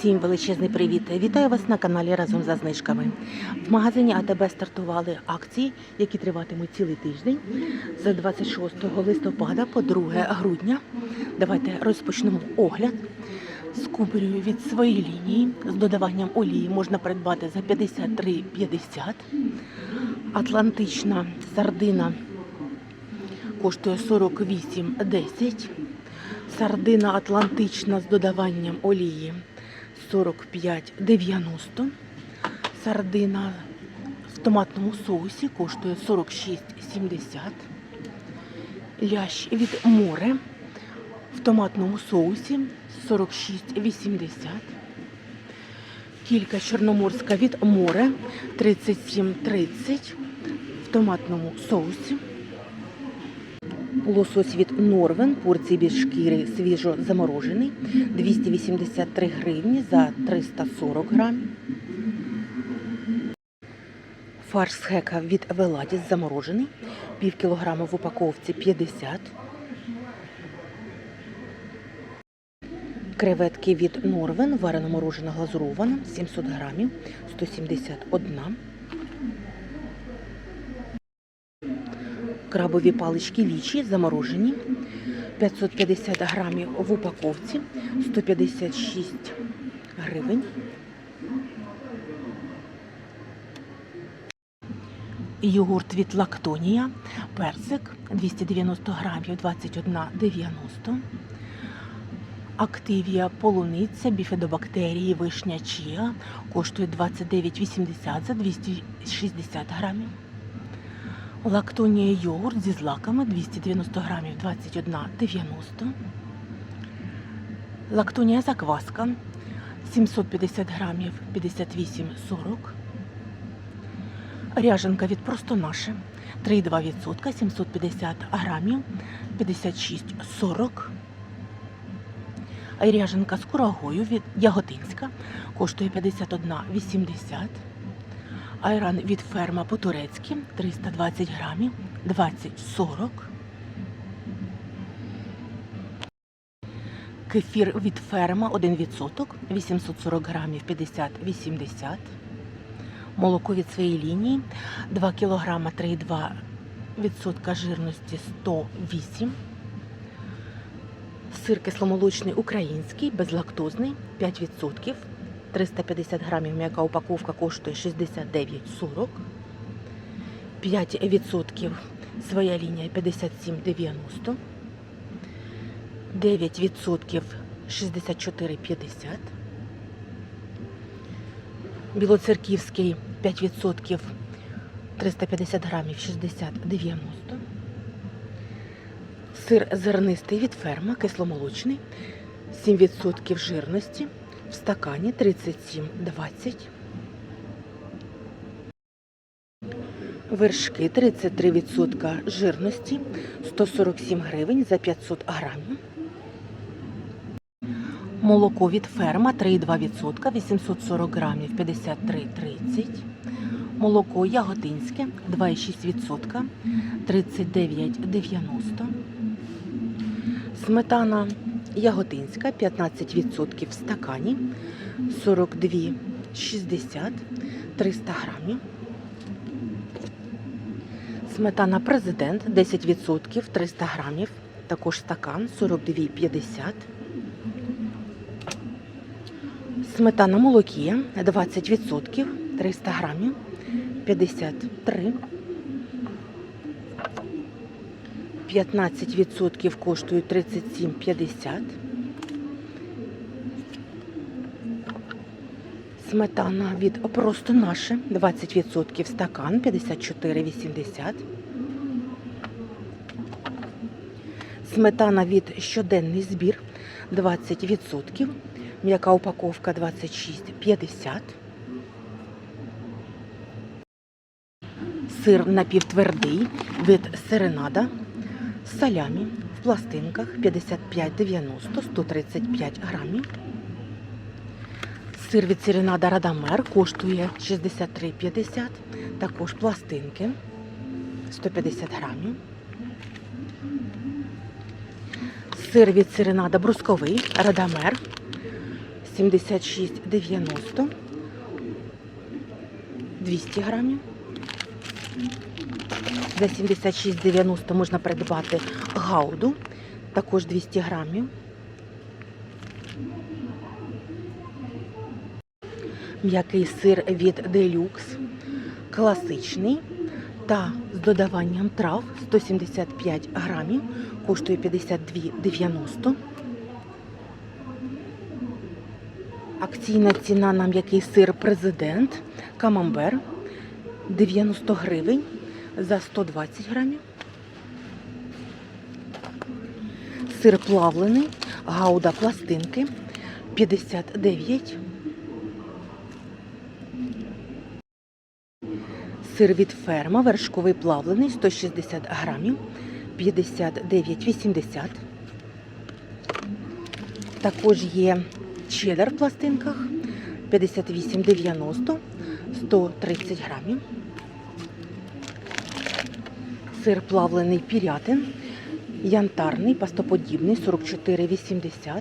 Всім величезний привіт! Вітаю вас на каналі разом за знижками. В магазині АТБ стартували акції, які триватимуть цілий тиждень з 26 листопада по 2 грудня. Давайте розпочнемо огляд. З кубарю від своєї лінії з додаванням олії можна придбати за 53,50. Атлантична сардина коштує 48,10. Сардина атлантична з додаванням олії 45,90. Сардина в томатному соусі коштує 46,70. Лящ від море в томатному соусі 46,80. Кілька чорноморська від море 37,30 в томатному соусі. Лосось від Норвен, порції без шкіри свіжо заморожений, 283 гривні за 340 грамів. Фарш з хека від Веладіс заморожений, пів кілограма в упаковці 50. Креветки від Норвен, варено морожена глазурована, 700 грамів, 171. Крабові палички лічі заморожені. 550 грамів в упаковці, 156 гривень. Йогурт від Лактонія, персик 290 грамів 21,90. Активія полуниця, біфідобактерії, вишня чия коштує 29,80 за 260 грамів. Лактонія йогурт зі злаками 290 грамів 21,90. Лактонія закваска 750 грамів 58,40. Ряженка від просто наше 3,2%, 750 грамів 56,40. Ряженка з курагою від Яготинська коштує 51,80. Айран від ферма по-турецьки 320 грамів 20,40. Кефір від ферма 1%, 840 грамів 50,80. Молоко від своєї лінії 2 кг 3,2% жирності 108. Сир кисломолочний український, безлактозний 5%. 350 грамів м'яка упаковка коштує 69,40. 5% своя лінія 57,90. 9% 64,50. Білоцерківський 5% 350 грамів 60,90. Сир зернистий від ферма, кисломолочний, 7% жирності в стакані 37,20. Вершки 33% жирності 147 гривень за 500 грамів. Молоко від ферма 3,2%, 840 грамів 53,30. Молоко яготинське 2,6%, 39,90. Сметана яготинська 15% в стакані 42,60 300 грамів. Сметана президент 10% 300 грамів, також стакан 42,50. Сметана молокія 20% 300 грамів 53. 15% коштують 37,50. Сметана від просто наше 20% стакан 54,80. Сметана від щоденний збір 20%. М'яка упаковка 26,50. Сир напівтвердий від серенада салямі в пластинках 55,90 135 грамів. Сир від серенада Радамер коштує 63,50, також пластинки 150 грамів. Сир від серенада брусковий Радамер 76,90 200 грамів. За 76,90 можна придбати гауду, також 200 грамів. М'який сир від Делюкс, класичний та з додаванням трав 175 грамів, коштує 52,90. Акційна ціна на м'який сир президент Камамбер 90 гривень за 120 грамів. Сир плавлений, гауда пластинки 59. Сир від ферма вершковий плавлений 160 грамів 59,80. Також є чеддер в пластинках 58,90 130 грамів. Сир плавлений пірятин, янтарний, пастоподібний 44,80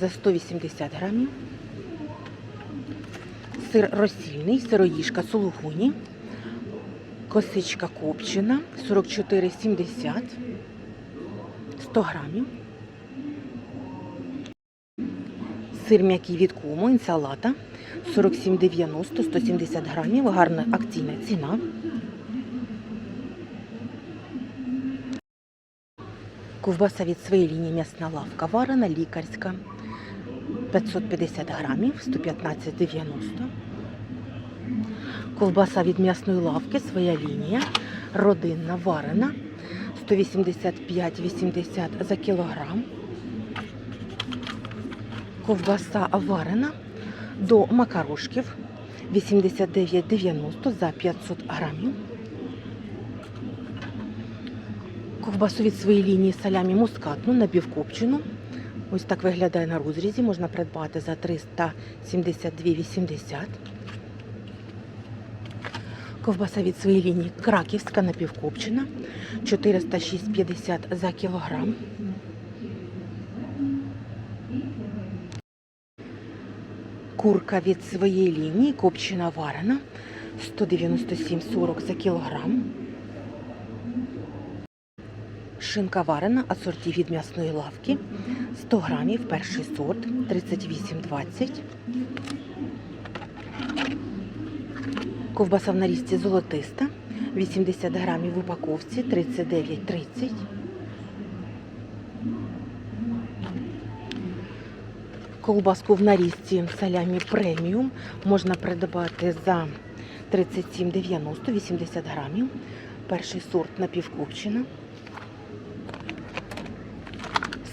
за 180 грамів. Сир розсільний, сироїжка сулугуні, косичка копчена 44,70 100 грамів. Сир м'який від кому, інсалата 47,90 170 грамів. Гарна акційна ціна. Ковбаса від своєї лінії м'ясна лавка варена, лікарська 550 грамів 115,90. Ковбаса від м'ясної лавки, своя лінія, родинна варена 185,80 за кілограм. Ковбаса варена до макарошків 89,90 за 500 грамів. Ковбасу від своєї лінії салямі мускатну напівкопчену. Ось так виглядає на розрізі. Можна придбати за 372,80. Ковбаса від своєї лінії краківська напівкопчена 406,50 за кілограм. Курка від своєї лінії копчена варена 197,40 за кілограм. Шинка варена, асорті від м'ясної лавки 100 грамів, перший сорт 38,20. Ковбаса в нарізці золотиста 80 грамів в упаковці 39,30. Ковбаску в нарізці салямі преміум можна придбати за 37,90 80 грамів. Перший сорт напівкопчена.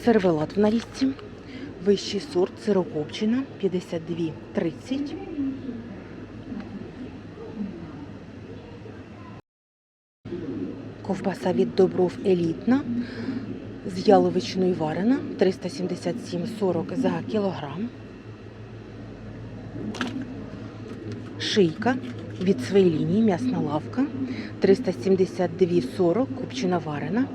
Сервелат в нарізці. Вищий сорт сирокопчина 52,30. Ковбаса від Добров елітна з яловичною варена 377,40 за кілограм. Шийка від своєї лінії м'ясна лавка 372,40 копчена варена.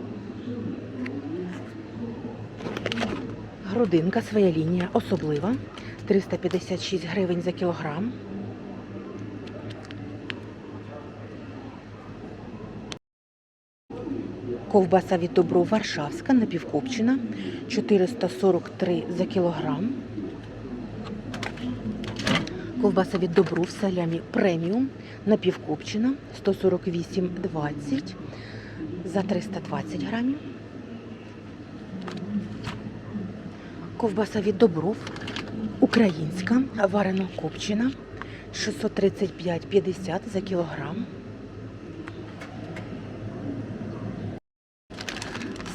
Грудинка своя лінія особлива 356 гривень за кілограм. Ковбаса від добро Варшавська напівкопчена 443 за кілограм. Ковбаса від добру в салямі преміум напівкопчена 148,20 за 320 грамів. Ковбаса від добров українська варено копчена 635,50 за кілограм.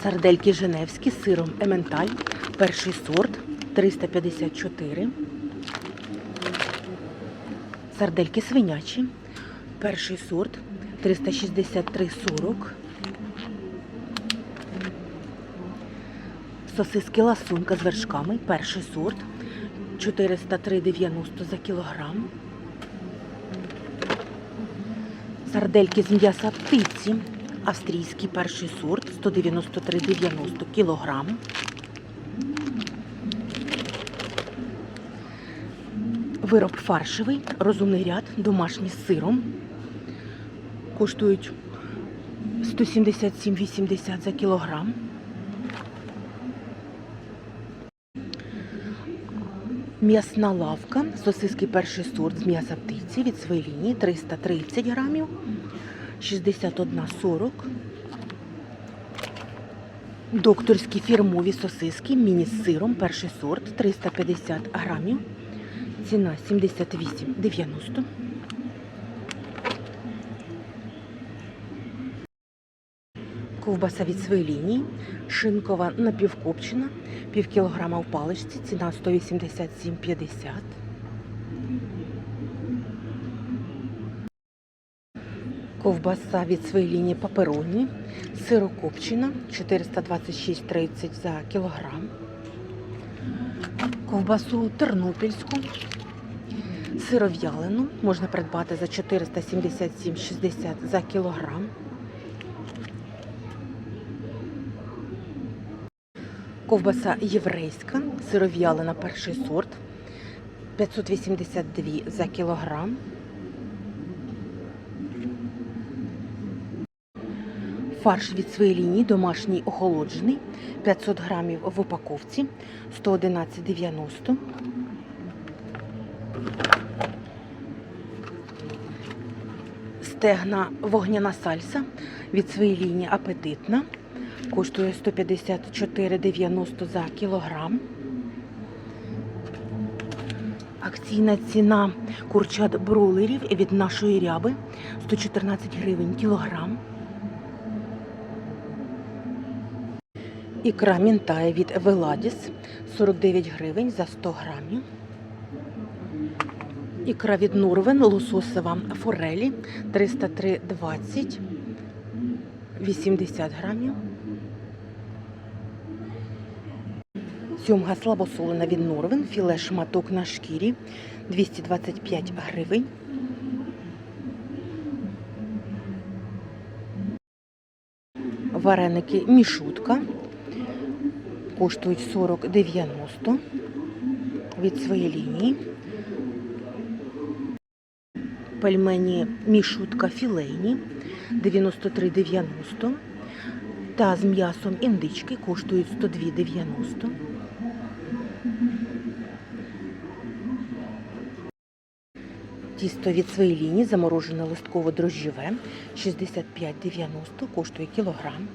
Сардельки Женевські з сиром Ементаль. Перший сорт 354. Сардельки свинячі. Перший сорт 363,40. Сосиски ласунка з вершками. Перший сорт 403,90 за кілограм. Сардельки з м'яса птиці. Австрійський перший сорт 193,90 кілограм. Вироб фаршевий, розумний ряд, домашній з сиром. Коштують 177,80 за кілограм. М'ясна лавка, сосиски перший сорт з м'яса птиці від своєї лінії 330 грамів, 61,40. Докторські фірмові сосиски міні з сиром перший сорт 350 грамів. Ціна 78,90. Ковбаса від своєї лінії, шинкова напівкопчена, пів кілограма в паличці, ціна 187,50. Ковбаса від своєї лінії папероні, сирокопчена, 426,30 за кілограм. Ковбасу тернопільську, сиров'ялену можна придбати за 477,60 за кілограм. Ковбаса єврейська, сиров'ялина перший сорт, 582 за кілограм. Фарш від своєї лінії домашній охолоджений, 500 грамів в упаковці, 111,90. Стегна вогняна сальса від своєї лінії апетитна. Коштує 154,90 за кілограм. Акційна ціна курчат бройлерів від нашої ряби 114 гривень кілограм. Ікра мінтає від Веладіс 49 гривень за 100 грамів. Ікра від Норвен лососева форелі 303,20 80 грамів. Сьомга слабосолена від Норвен, філе шматок на шкірі 225 гривень. Вареники мішутка коштують 40,90 від своєї лінії. Пельмені мішутка філейні 93,90 та з м'ясом індички коштують 102,90. Тісто від своєї лінії заморожене листково дрожжеве 65,90 коштує кілограм.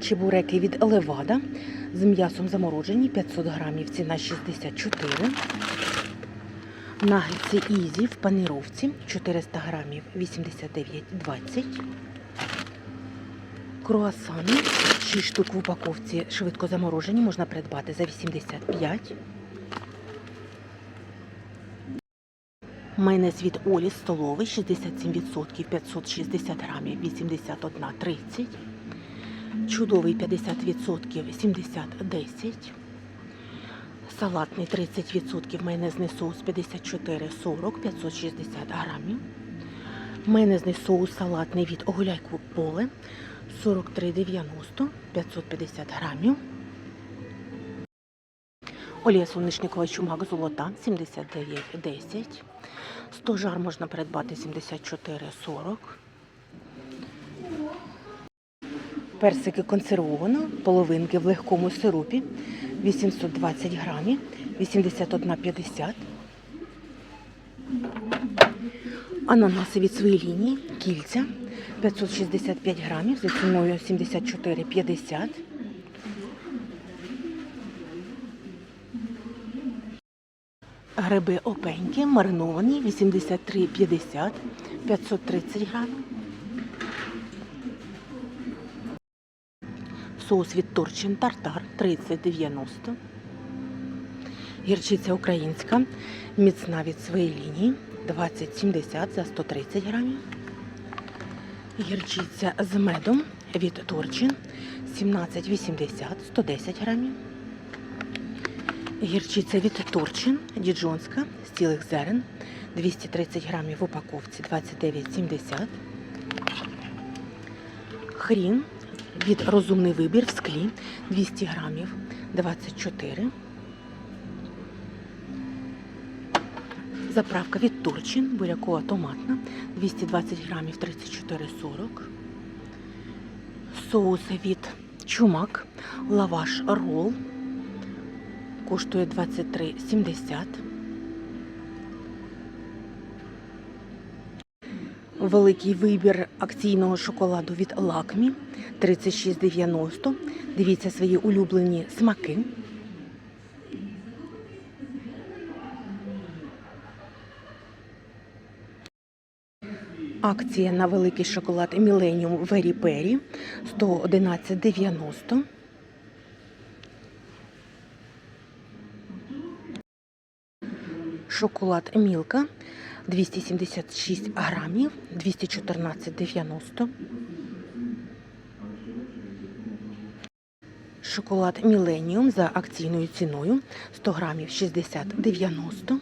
Чебуреки від Левада з м'ясом заморожені 500 грамів, ціна 64. Нагетси Ізі в паніровці 400 грамів 89,20. Круасани 6 штук в упаковці швидко заморожені, можна придбати за 85. Майонез від Олі столовий 67%, 560 грамів 81,30. Чудовий 50%, 70,10. Салатний 30%, майонезний соус 54,40, 560 грамів. Майонезний соус салатний від Огуляйку Поле 43,90, 550 грамів. Олія соняшникова чумак золота 79,10. 100 жар можна придбати 74,40. Персики консервовано, половинки в легкому сиропі 820 грамів, 81,50. Ананаси від своєї лінії, кільця 565 грамів за ціною 74,50. Гриби опеньки мариновані 83,50, 530 грамів. Соус від Торчин Тартар 30,90. Гірчиця українська, міцна від своєї лінії 20,70 за 130 грамів. Гірчиця з медом від Торчин 17,80 110 грамів. Гірчиця від Торчин діджонська з цілих зерен 230 грамів в упаковці 29,70. Хрін від розумний вибір в склі 200 грамів 24. Заправка від Турчин, бурякова томатна, 220 грамів 34,40. Соус від Чумак, лаваш рол, коштує 23,70. Великий вибір акційного шоколаду від Лакмі 36,90. Дивіться свої улюблені смаки. Акція на великий шоколад Millennium Very Berry 111,90. Шоколад Мілка 276 грамів 214,90. Шоколад Millennium за акційною ціною 100 грамів 60,90.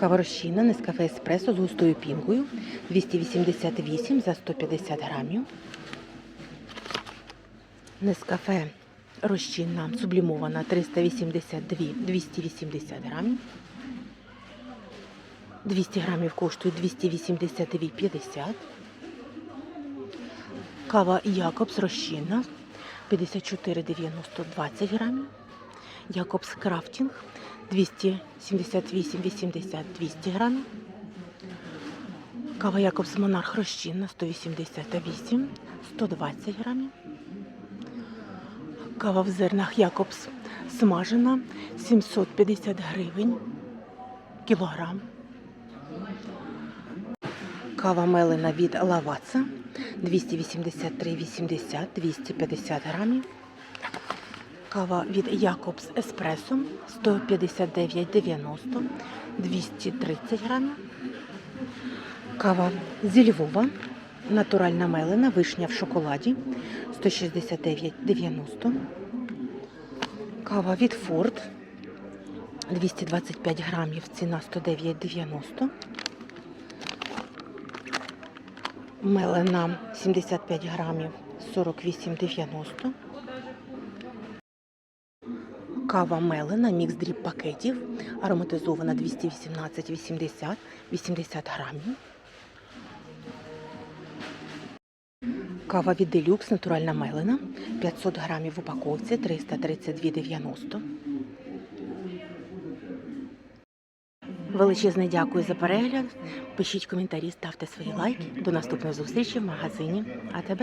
Кава розчинна Нескафе Еспресо з густою пінкою 288 за 150 грамів. Нескафе розчинна сублімована 382 280 грамів. 200 грамів коштує 282,50. Кава Якобс розчинна 54,90 20 грамів. Якобс Крафтінг 278,80 200 грамів. Кава Якобс Монарх розчинна 188 120 грамів. Кава в зернах Якобс смажена 750 гривень кілограм. Кава мелена від Лаваца 283,80 250 грамів. Кава від Якобс Еспресо 159,90 230 грамів. Кава зі Львова натуральна мелена вишня в шоколаді 169,90. Кава від Форд 225 грамів, ціна 109,90. Мелена 75 грамів 48,90. Кава Мелена, мікс дріб пакетів, ароматизована 218,80, 80 грамів. Кава від Делюкс, натуральна мелена, 500 грамів в упаковці, 332,90. Величезне дякую за перегляд. Пишіть коментарі, ставте свої лайки. До наступної зустрічі в магазині АТБ.